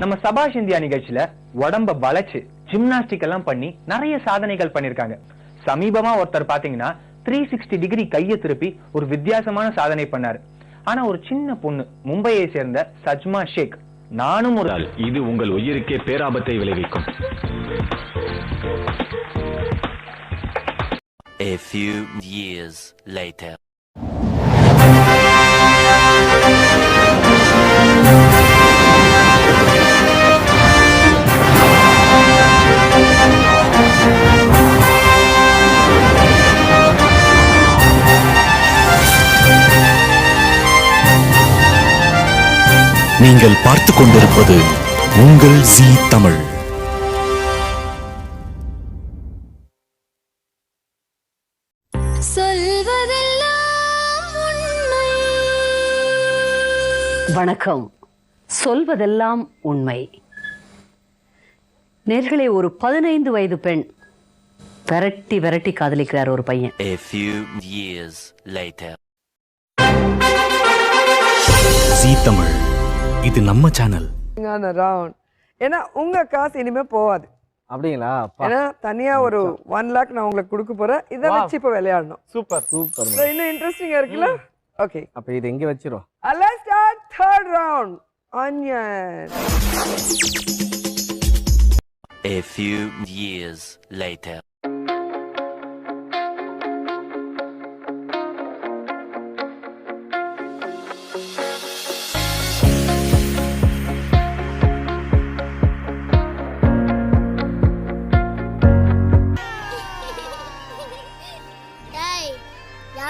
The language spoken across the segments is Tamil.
நம்ம சபாஷ் இந்தியா நிகழ்ச்சியில உடம்ப வளைச்சு ஜிம்னாஸ்டிக் எல்லாம் பண்ணி நிறைய சாதனைகள் பண்ணிருக்காங்க சமீபமா ஒருத்தர் பாத்தீங்கன்னா த்ரீ சிக்ஸ்டி டிகிரி கையை திருப்பி ஒரு வித்தியாசமான சாதனை பண்ணாரு. ஆனா ஒரு சின்ன பொண்ணு மும்பையை சேர்ந்த சஜ்மா ஷேக் நானும் ஒரு இது உங்கள் உயிருக்கே பேராபத்தை விளைவிக்கும். A few years later. நீங்கள் பார்த்துக் கொண்டிருப்பது உங்கள் ஜி தமிழ். சொல்வதெல்லாம் உண்மை. வணக்கம். சொல்வதெல்லாம் உண்மை. நேர்களே ஒரு பதினைந்து வயது பெண் விரட்டி விரட்டி காதலிக்கிறார் ஒரு பையன். A few years later. Zee Tamil. இது நம்ம சேனல் ரவுண்ட் ஏன்னா உங்க காசு இனிமே போகாது அப்படிங்களா? ஏன்னா தனியா ஒரு ஒன் லாக் நான் உங்களுக்கு கொடுக்க போறேன். இதை வச்சு இப்ப விளையாடணும். சூப்பர் சூப்பர் இன்னும் இன்ட்ரெஸ்டிங்கா இருக்குல்ல? ஓகே அப்ப இது எங்க வச்சிரும். Start third round. Onion. A few years later.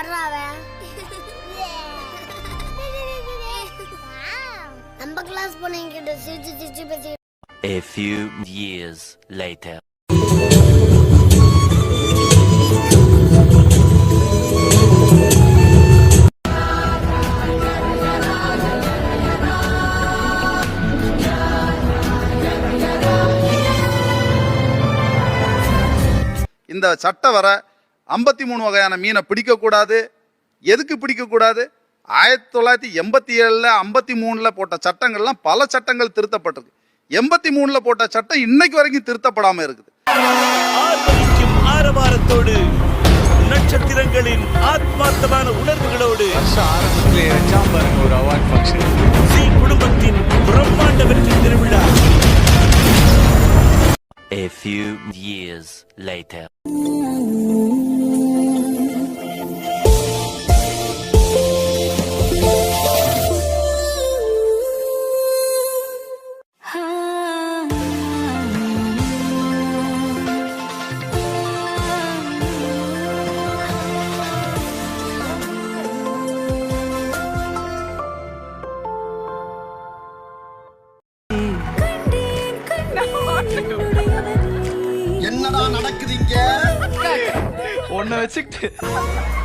யாரா அவன் நம்ம கிளாஸ் பொண்ணுங்க கிட்ட சிரிச்சு சிரிச்சு பேசி A few years later. இந்த சட்டை வர ஐம்பத்தி மூணு வகையான மீனை பிடிக்கக்கூடாது. எதுக்கு பிடிக்கக்கூடாது? ஆயிரத்தி தொள்ளாயிரத்தி எண்பத்தி ஏழில் ஐம்பத்தி மூணில் போட்ட சட்டங்கள்லாம் பல சட்டங்கள் திருத்தப்பட்டிருக்கு. எண்பத்தி மூணில் போட்ட சட்டம் இன்னைக்கு வரைக்கும் திருத்தப்படாமல் இருக்குது. ஆரவாரத்தோடு நட்சத்திரங்களின் ஆத்மார்த்தமான உணர்வுகளோடு ஜீ குடும்பத்தின் பிரம்மாண்ட வெற்றி திருவிழா. A few years later.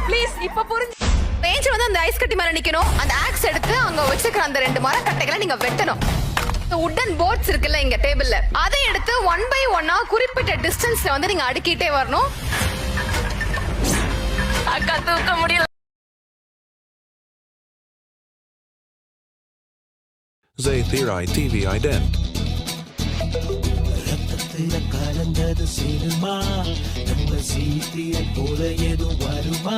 Please இப்ப புரிஞ்சு பேஞ்சு வந்து அந்த ஐஸ் கட்டி மேல நிக்கணும். அந்த ஆக்ஸ் எடுத்து அங்க வச்சிருக்கிற அந்த ரெண்டு மரக்கட்டைகளை நீங்க வெட்டணும். உட்டன் போர்ட்ஸ் இருக்குல்ல இங்க டேபிள்ல அதை எடுத்து ஒன் பை ஒன்னா குறிப்பிட்ட டிஸ்டன்ஸ்ல வந்து நீங்க அடுக்கிட்டே வரணும். அக்கா தூக்க முடியல. Zaythirai TV ident. கலந்தது சினிமா நம்ம சீட்டிய போல எது வருமா?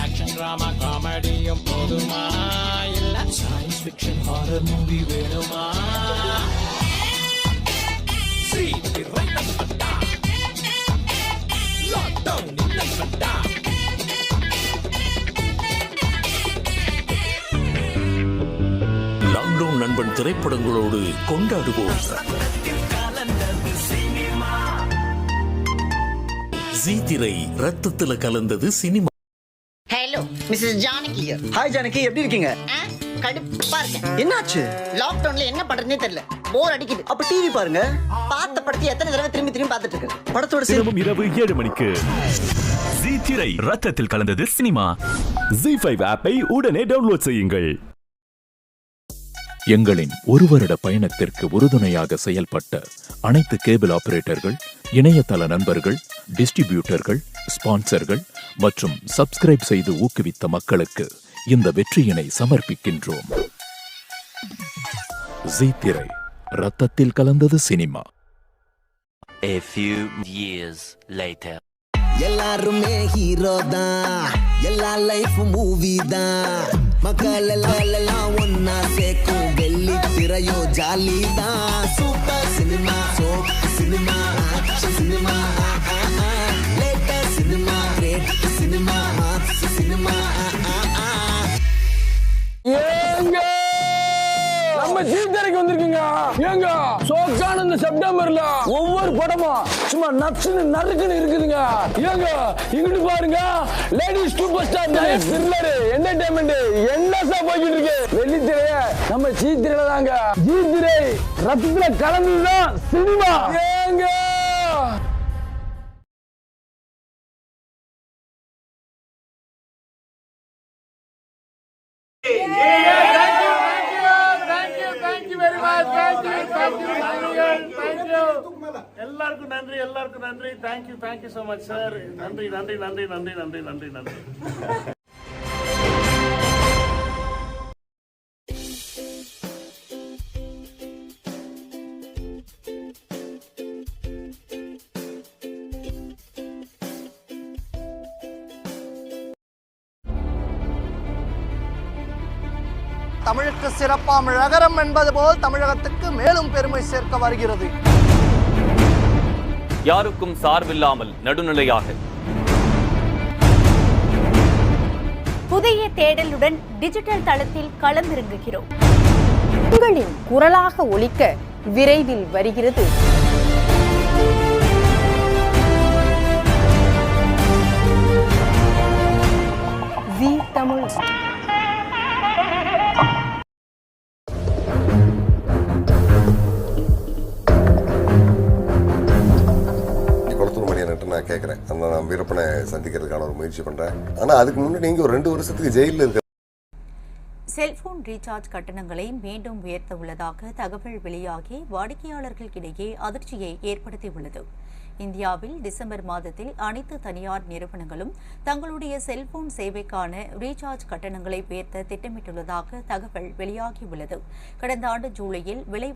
ஆக்ஷன் டிராமா காமெடியும் போதுமா? இல்ல சயின்ஸ் ஃபிக்ஷன் ஹாரர் மூவி வேணுமா? சீட்டி ரைட் பட்டா லாக்டவுன் இல்லை பட்டா லாக்டவுன் நண்பன் திரைப்படங்களோடு கொண்டாடுவோம். ஜீ திரை ரத்தத்துல கலந்தது cinema. Hello Mrs Janaki hi Janaki எப்படி இருக்கீங்க? கடுப்பா இருக்கேன். என்னாச்சு? லாக்டவுன்ல என்ன பண்றதுனே தெரியல. போர் அடிக்குது. அப்ப டிவி பாருங்க. பார்த்த படத்தை எத்தனை தடவை திரும்பி திரும்பி பார்த்துட்டு இருக்கு படத்தோட சேர்ந்து தினமும் இரவு ஏழு மணிக்கு. ஜீ திரை ரத்தத்தில் கலந்தது சினிமா. ஜி ஃபைவ் ஆப்பை உடனே டவுன்லோட் செய்யுங்கள். எங்களின் ஒரு வருட பயணத்திற்கு உறுதுணையாக செயல்பட்ட அனைத்து கேபிள் ஆபரேட்டர்கள் இணையதள நண்பர்கள் டிஸ்ட்ரிபியூட்டர்கள் ஸ்பான்சர்கள் மற்றும் சப்ஸ்கிரைப் செய்து ஊக்குவித்த மக்களுக்கு இந்த வெற்றியினை சமர்ப்பிக்கின்றோம் ஜீ திரை ரத்தத்தில் கலந்தது cinema A few years later. எல்லாருமே ஹீரோ தான் எல்லா லைஃப் மூவி தான் மக்கள் எல்லாம் எல்லாம் ஒன்னா சேர்க்கும் வெள்ளி திரையோ ஜாலி தான் super cinema soap cinema cinema செப்டம்பர்ல ஒவ்வொரு படமும் சும்மா நச்சுன்னு நறுக்குன்னு இருக்குதுங்க. ஏங்க இங்கிட்டு பாருங்க. Ladies super star night thriller entertainment என்ன சார் போய்கிட்டு இருக்கு? வெள்ளித்திரைய நம்ம ஜீத்திரையில தாங்க ஜீத்திரை ரத்தத்துல கலந்துதான் சினிமா. ஏங்க எல்லாருக்கும் நன்றி எல்லாருக்கும் நன்றி. Thank you thank you so much sir நன்றி நன்றி. நன்றி நன்றி நன்றி நன்றி நன்றி தமிழுக்கு சிறப்பாம் நகரம் என்பது போல் தமிழகத்துக்கு மேலும் பெருமை சேர்க்க வருகிறது. யாருக்கும் சார்பில்லாமல் நடுநிலையாக. புதிய தேடலுடன் டிஜிட்டல் தளத்தில் களமிறங்குகிறோம். உங்களின் குரலாக ஒலிக்க விரைவில் வருகிறது நான் கேட்குறேன். அந்த நான் வீரப்பனை சந்திக்கிறதுக்கான ஒரு முயற்சி பண்ணுறேன் ஆனால் அதுக்கு முன்னாடி நீங்கள் ஒரு ரெண்டு வருஷத்துக்கு ஜெயிலில் இருக்க செல்போன் ரீசார்ஜ் கட்டணங்களை மீண்டும் உயர்த்த உள்ளதாக தகவல் வெளியாகி வாடிக்கையாளர்களுக்கிடையே அதிர்ச்சியை ஏற்படுத்தியுள்ளது. இந்தியாவில் டிசம்பர் மாதத்தில் அனைத்து தனியார் நிறுவனங்களும் தங்களுடைய செல்போன் சேவைக்கான ரீசார்ஜ் கட்டணங்களை உயர்த்த திட்டமிட்டுள்ளதாக தகவல் வெளியாகியுள்ளது. கடந்த ஆண்டு ஜூலையில் விலை